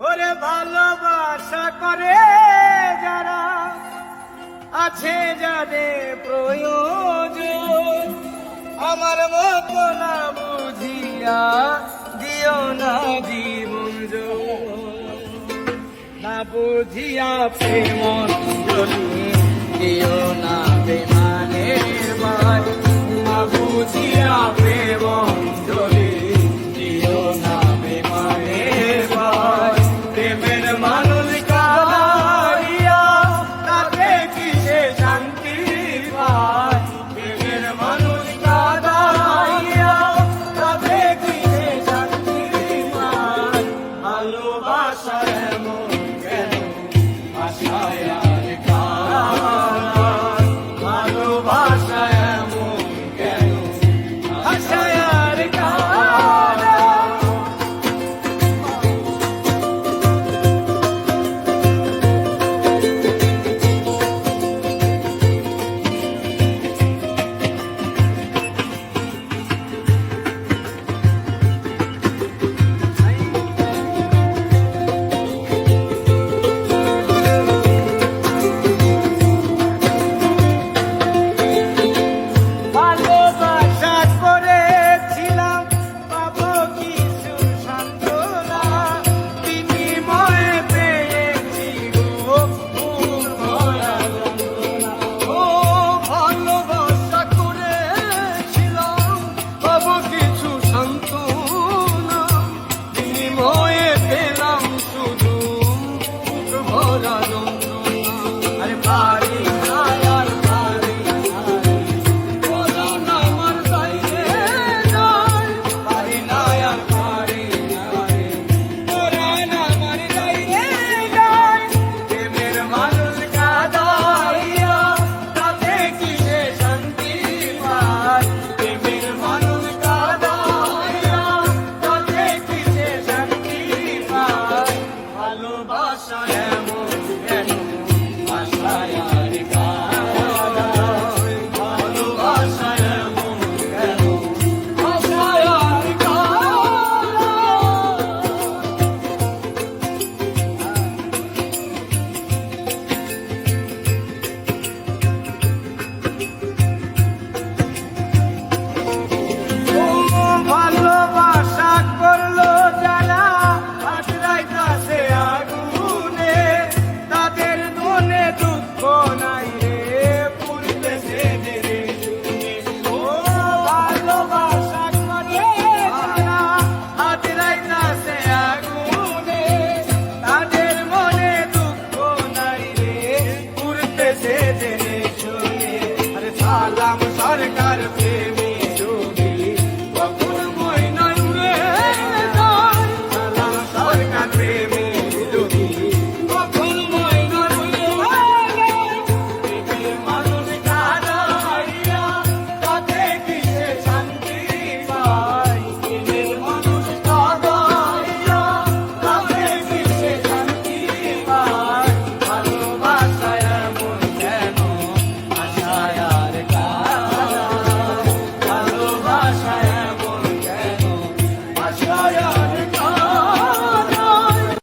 ওরে ভালোবাসা করে যারা আছে যাদের প্রয়োজন, আমার মতো না বুঝিয়া দিও না জীবন না বুঝিয়া প্রেম দিও 一些长地方。Oh, night.